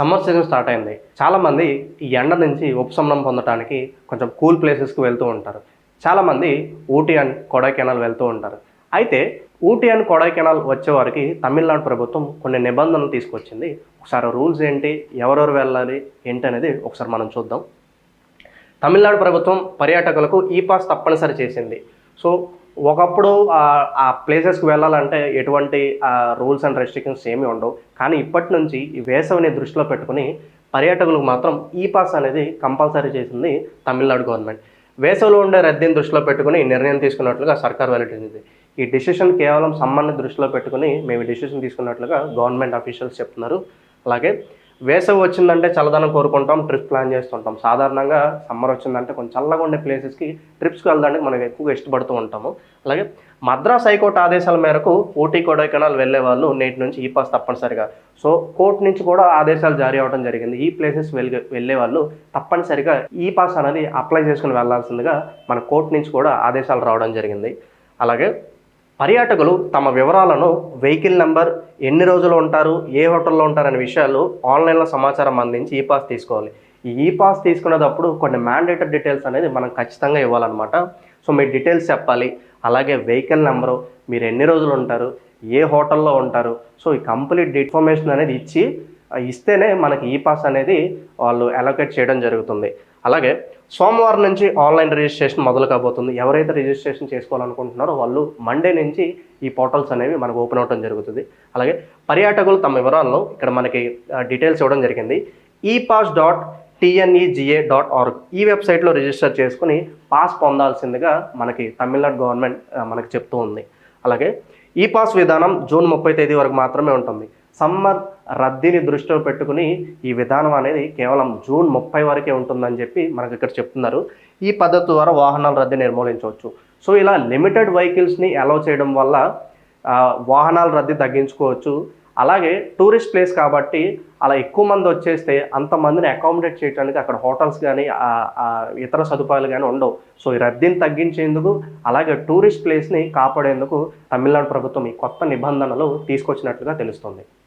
Summer season start అయింది. చాలామంది ఈ ఎండ నుంచి ఉపశమనం పొందడానికి కొంచెం కూల్ ప్లేసెస్కి వెళ్తూ ఉంటారు. చాలామంది ఊటీ అండ్ కొడైకెనాల్ వెళ్తూ ఉంటారు. అయితే ఊటీ అండ్ కొడైకెనాల్ వచ్చే వారికి తమిళనాడు ప్రభుత్వం కొన్ని నిబంధనలు తీసుకొచ్చింది. ఒకసారి రూల్స్ ఏంటి ఎవరెవరు వెళ్ళాలి ఏంటి అనేది ఒకసారి మనం చూద్దాం. తమిళనాడు ప్రభుత్వం పర్యాటకులకు ఈ పాస్ తప్పనిసరి చేసింది. సో ఒకప్పుడు ఆ- ప్లేసెస్కి వెళ్ళాలంటే ఎటువంటి రూల్స్ అండ్ రెస్ట్రిక్షన్స్ ఏమీ ఉండవు. కానీ ఇప్పటి నుంచి ఈ వేసవిని దృష్టిలో పెట్టుకుని పర్యాటకులకు మాత్రం ఈ పాస్ అనేది కంపల్సరీ చేసింది తమిళనాడు గవర్నమెంట్ వేసవిలో ఉండే రద్దీని దృష్టిలో పెట్టుకుని ఈ నిర్ణయం తీసుకున్నట్లుగా సర్కార్ వెల్లడించింది. ఈ డిసిషన్ కేవలం సమ్మర్ని దృష్టిలో పెట్టుకుని మేము డిసిషన్ తీసుకున్నట్లుగా గవర్నమెంట్ అఫీషియల్స్ చెప్తున్నారు. అలాగే వేసవి వచ్చిందంటే చల్లదనం కోరుకుంటాం ట్రిప్ ప్లాన్ చేస్తుంటాం. సాధారణంగా సమ్మర్ వచ్చిందంటే కొంచెం చల్లగా ఉండే ప్లేసెస్కి ట్రిప్స్కి వెళ్ళడానికి మనం ఎక్కువగా ఇష్టపడుతూ ఉంటాము. అలాగే మద్రాస్ హైకోర్టు ఆదేశాల మేరకు ఊటీ కొడైకెనాల్ వెళ్ళే వాళ్ళు నేటి నుంచి ఈ పాస్ తప్పనిసరిగా. సో కోర్టు నుంచి కూడా ఆదేశాలు జారీ అవ్వడం జరిగింది. ఈ ప్లేసెస్ వెళ్ళే వెళ్ళే వాళ్ళు తప్పనిసరిగా ఈ పాస్ అనేది అప్లై చేసుకుని వెళ్ళాల్సిందిగా మన కోర్టు నుంచి కూడా ఆదేశాలు రావడం జరిగింది. అలాగే పర్యాటకులు తమ వివరాలను వెహికల్ నెంబర్ ఎన్ని రోజులు ఉంటారు ఏ హోటల్లో ఉంటారు అనే విషయాలు ఆన్లైన్లో సమాచారం అందించి ఈ పాస్ తీసుకోవాలి. ఈ ఈ పాస్ తీసుకునేటప్పుడు కొన్ని మ్యాండేటరీ డీటెయిల్స్ అనేది మనం ఖచ్చితంగా ఇవ్వాలన్నమాట. సో మీ డీటెయిల్స్ చెప్పాలి. అలాగే వెహికల్ నెంబరు మీరు ఎన్ని రోజులు ఉంటారు ఏ హోటల్లో ఉంటారు. సో ఈ కంప్లీట్ ఇన్ఫర్మేషన్ అనేది ఇచ్చి ఇస్తేనే మనకి ఈ పాస్ అనేది వాళ్ళు అలొకేట్ చేయడం జరుగుతుంది. అలాగే సోమవారం నుంచి ఆన్లైన్ రిజిస్ట్రేషన్ మొదలు కాబోతుంది. ఎవరైతే రిజిస్ట్రేషన్ చేసుకోవాలనుకుంటున్నారో వాళ్ళు మండే నుంచి ఈ పోర్టల్స్ అనేవి మనకు ఓపెన్ అవడం జరుగుతుంది. అలాగే పర్యాటకులు తమ వివరాలను ఇక్కడ మనకి డీటెయిల్స్ ఇవ్వడం జరిగింది. E e e pass dot TNEGA dot org ఈ వెబ్సైట్లో రిజిస్టర్ చేసుకుని పాస్ పొందాల్సిందిగా మనకి తమిళనాడు గవర్నమెంట్ మనకి చెప్తూ ఉంది. అలాగే ఈ పాస్ విధానం జూన్ ముప్పై తేదీ వరకు మాత్రమే ఉంటుంది. సమ్మర్ రద్దీని దృష్టిలో పెట్టుకుని ఈ విధానం అనేది కేవలం జూన్ ముప్పై వరకే ఉంటుందని చెప్పి మనకి ఇక్కడ చెప్తున్నారు. ఈ పద్ధతి ద్వారా వాహనాల రద్దీ నిర్మూలించవచ్చు. సో ఇలా లిమిటెడ్ వెహికల్స్ని అలౌ చేయడం వల్ల వాహనాల రద్దీ తగ్గించుకోవచ్చు. అలాగే టూరిస్ట్ ప్లేస్ కాబట్టి అలా ఎక్కువ మంది వచ్చేస్తే అంతమందిని అకామిడేట్ చేయడానికి అక్కడ హోటల్స్ కానీ ఇతర సదుపాయాలు కానీ ఉండవు. సో ఈ రద్దీని తగ్గించేందుకు అలాగే టూరిస్ట్ ప్లేస్ని కాపాడేందుకు తమిళనాడు ప్రభుత్వం ఈ కొత్త నిబంధనలు తీసుకొచ్చినట్లుగా తెలుస్తుంది.